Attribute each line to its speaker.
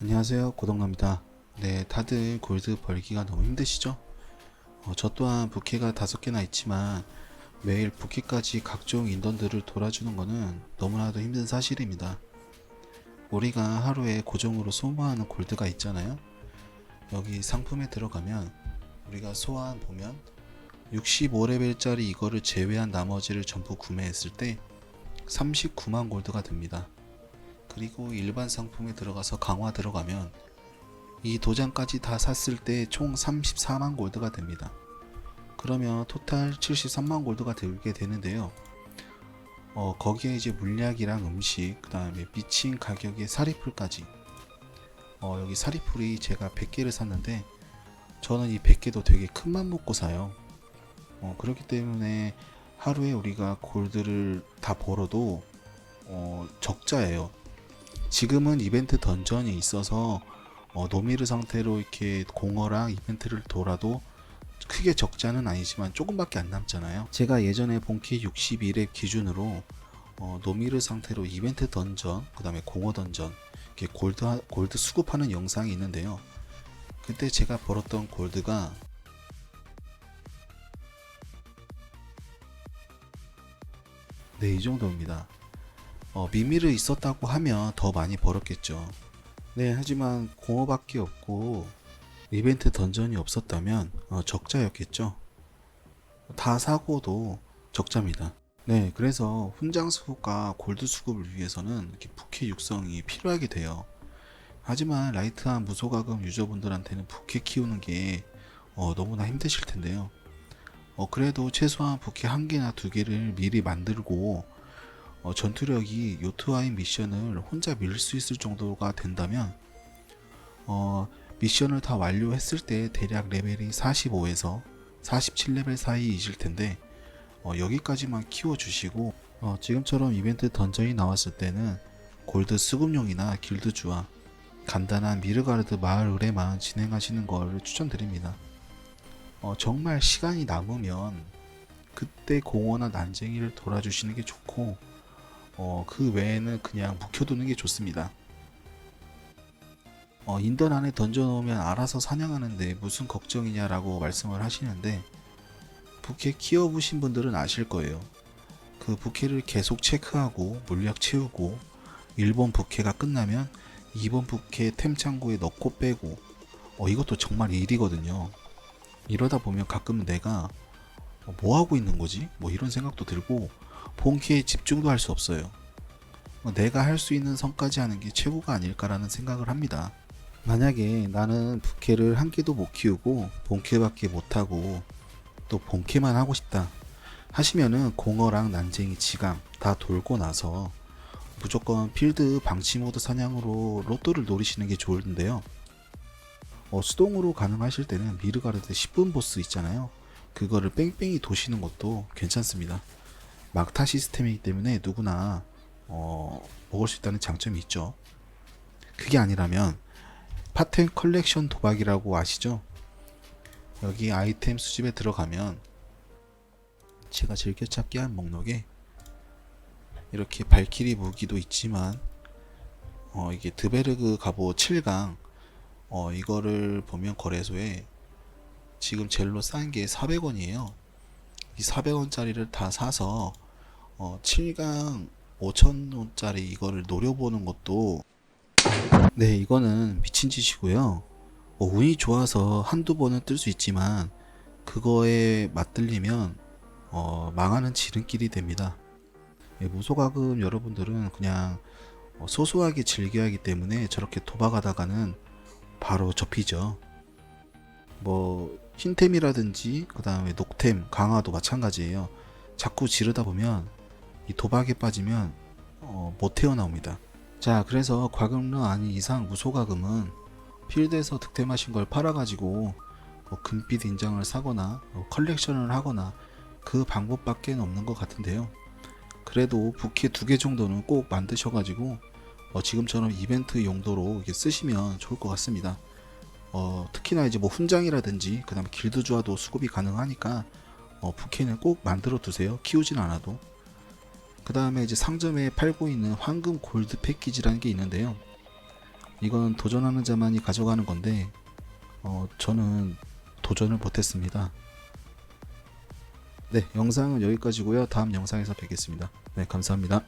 Speaker 1: 안녕하세요. 고동남입니다. 네 다들 골드 벌기가 너무 힘드시죠? 어, 저 또한 부캐가 다섯 개나 있지만 매일 부캐까지 각종 인던들을 돌아주는 것은 너무나도 힘든 사실입니다. 우리가 하루에 고정으로 소모하는 골드가 있잖아요. 여기 상품에 들어가면 우리가 소환 보면 65레벨짜리 이거를 제외한 나머지를 전부 구매했을 때 39만 골드가 됩니다 그리고 일반 상품에 들어가서 강화 들어가면 이 도장까지 다 샀을 때 총 34만 골드가 됩니다. 그러면 토탈 73만 골드가 들게 되는데요. 어, 거기에 이제 물약이랑 음식, 그 다음에 미친 가격의 사리풀까지. 어, 여기 사리풀이 제가 100개를 샀는데 저는 이 100개도 되게 큰 맘 먹고 사요. 어, 그렇기 때문에 하루에 우리가 골드를 다 벌어도 어, 적자예요. 지금은 이벤트 던전이 있어서 어, 노미르 상태로 이렇게 공허랑 이벤트를 돌아도 크게 적자는 아니지만 조금밖에 안 남잖아요. 제가 예전에 본키 61회 기준으로 어, 노미르 상태로 이벤트 던전, 그 다음에 공허 던전, 이렇게 골드, 골드 수급하는 영상이 있는데요. 그때 제가 벌었던 골드가 네, 이 정도입니다. 어, 미미를 있었다고 하면 더 많이 벌었겠죠. 네, 하지만 공허밖에 없고 이벤트 던전이 없었다면 어, 적자였겠죠. 다 사고도 적자입니다. 네, 그래서 훈장 수급과 골드 수급을 위해서는 이렇게 부캐 육성이 필요하게 돼요. 하지만 라이트한 무소가금 유저분들한테는 부캐 키우는 게 어, 너무나 힘드실 텐데요. 어, 그래도 최소한 부캐 한 개나 두 개를 미리 만들고 어, 전투력이 요트와인 미션을 혼자 밀 수 있을 정도가 된다면 어, 미션을 다 완료했을 때 대략 레벨이 45에서 47레벨 사이이실 텐데 어, 여기까지만 키워주시고 어, 지금처럼 이벤트 던전이 나왔을 때는 골드 수급용이나 길드주와 간단한 미르가르드 마을 의뢰만 진행하시는 걸 추천드립니다. 어, 정말 시간이 남으면 그때 공허나 난쟁이를 돌아주시는 게 좋고 어, 그 외에는 그냥 묵혀두는 게 좋습니다. 어, 인던 안에 던져놓으면 알아서 사냥하는데 무슨 걱정이냐라고 말씀을 하시는데 부캐 키워보신 분들은 아실 거예요. 그 부캐를 계속 체크하고 물약 채우고 1번 부캐가 끝나면 2번 부캐 템 창고에 넣고 빼고 어, 이것도 정말 일이거든요. 이러다 보면 가끔 내가 어, 뭐 하고 있는 거지? 뭐 이런 생각도 들고 본캐에 집중도 할 수 없어요. 어, 내가 할 수 있는 선까지 하는 게 최고가 아닐까라는 생각을 합니다. 만약에 나는 부캐를 한 개도 못 키우고 본캐밖에 못 하고 또 본캐만 하고 싶다 하시면은 공어랑 난쟁이 지강 다 돌고 나서 무조건 필드 방치 모드 사냥으로 로또를 노리시는 게 좋은데요. 어, 수동으로 가능하실 때는 미르가르드 10분 보스 있잖아요. 그거를 뺑뺑이 도시는 것도 괜찮습니다. 막타 시스템이기 때문에 누구나 어, 먹을 수 있다는 장점이 있죠. 그게 아니라면 파텐 컬렉션 도박이라고 아시죠? 여기 아이템 수집에 들어가면 제가 즐겨찾기 한 목록에 이렇게 발키리 무기도 있지만 어, 이게 드베르그 갑옷 7강 어, 이거를 보면 거래소에 지금 젤로 싼 게 400원이에요. 이 400원짜리를 다 사서 어, 7강 5천원짜리 이거를 노려보는 것도 네 이거는 미친 짓이고요. 어, 운이 좋아서 한두 번은 뜰 수 있지만 그거에 맞들리면 어, 망하는 지름길이 됩니다. 예, 무소가금 여러분들은 그냥 어, 소소하게 즐겨야 하기 때문에 저렇게 도박하다가는 바로 접히죠. 뭐 흰템이라든지 그 다음에 녹템 강화도 마찬가지예요. 자꾸 지르다 보면 이 도박에 빠지면 어, 못 태어나옵니다. 자 그래서 과금러 아닌 이상 무소가금은 필드에서 득템하신 걸 팔아가지고 뭐 금빛 인장을 사거나 뭐 컬렉션을 하거나 그 방법밖에 없는 것 같은데요. 그래도 부캐 두 개 정도는 꼭 만드셔가지고 어, 지금처럼 이벤트 용도로 쓰시면 좋을 것 같습니다. 어, 특히나 이제 뭐 훈장이라든지 그 다음에 길드주와도 수급이 가능하니까 어, 부캐는 꼭 만들어 두세요. 키우진 않아도. 그 다음에 이제 상점에 팔고 있는 황금 골드 패키지라는 게 있는데요. 이건 도전하는 자만이 가져가는 건데 어, 저는 도전을 못했습니다. 네, 영상은 여기까지고요. 다음 영상에서 뵙겠습니다. 네, 감사합니다.